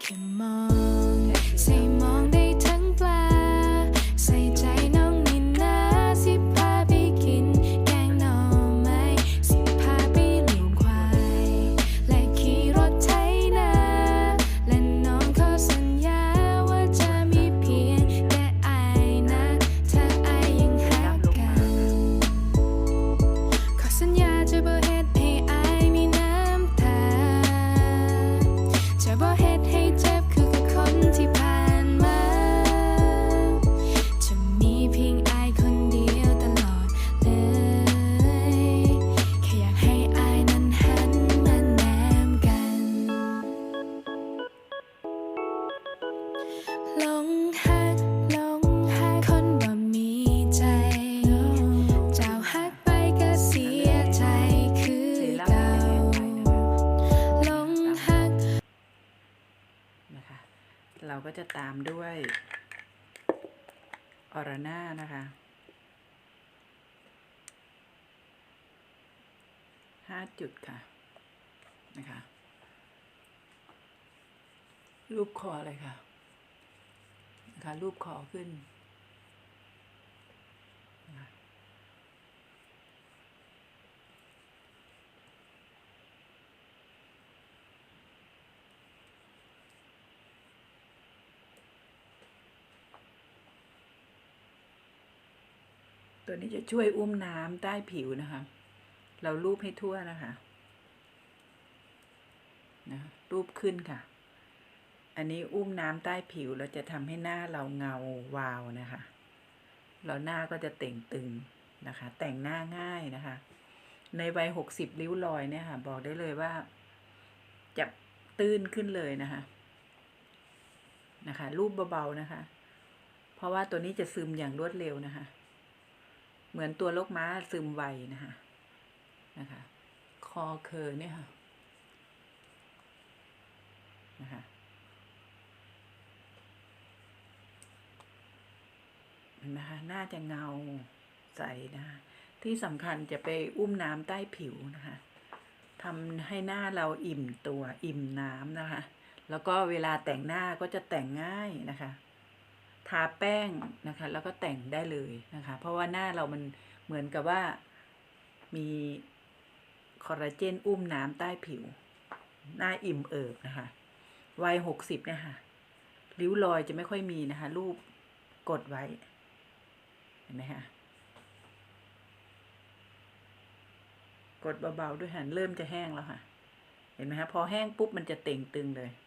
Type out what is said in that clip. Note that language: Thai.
แค่ม ลงหักหลงหักคนบ่มีใจ เจ้าหักไปก็เสียใจคือเก่าหลงหักนะคะ เราก็จะตามด้วยออราน่านะคะห้าจุดค่ะ นะคะรูปคอเลยค่ะ คะรูปคอขึ้น ตัวนี้จะช่วยอุ้มน้ำใต้ผิวนะคะ เรารูปให้ทั่วนะคะนะรูปขึ้นค่ะ อันนี้อุ้มน้ำใต้ผิวเราจะทำให้หน้าเราเงาวาวนะคะ เราหน้าก็จะเต่งตึงนะคะ แต่งหน้าง่ายนะคะ ในวัยหกสิบริ้วรอยเนี่ยค่ะ บอกได้เลยว่า จะตื้นขึ้นเลยนะคะ นะคะ รูปเบาๆนะคะ เพราะว่าตัวนี้จะซึมอย่างรวดเร็วนะคะ เหมือนตัวลกม้าซึมไวนะคะนะคะ คอเคอเนี่ยค่ะนะคะ เห็ นไหมคะ น่าจะเงาใสนะคะที่สำคัญจะไปอุ้มน้ำใต้ผิวนะคะทำให้หน้าเราอิ่มตัวอิ่มน้ำนะคะ แล้วก็เวลาแต่งหน้าก็จะแต่งง่ายนะคะ ทาแป้งนะคะ แล้วก็แต่งได้เลยนะคะ เพราะว่าหน้าเรามันเหมือนกับว่ามีคอลลาเจนอุ้มน้ำใต้ผิว หน้าอิ่มเอิบนะคะ วัยหกสิบเนี่ยค่ะ ริ้วรอยจะไม่ค่อยมีนะคะ รูปกดไว้ ห็นไหมคะกดเบาๆด้วยหันเริ่มจะแห้งแล้วค่ะ เห็นไหมคะพอแห้งปุ๊บมันจะเต่งตึงเลย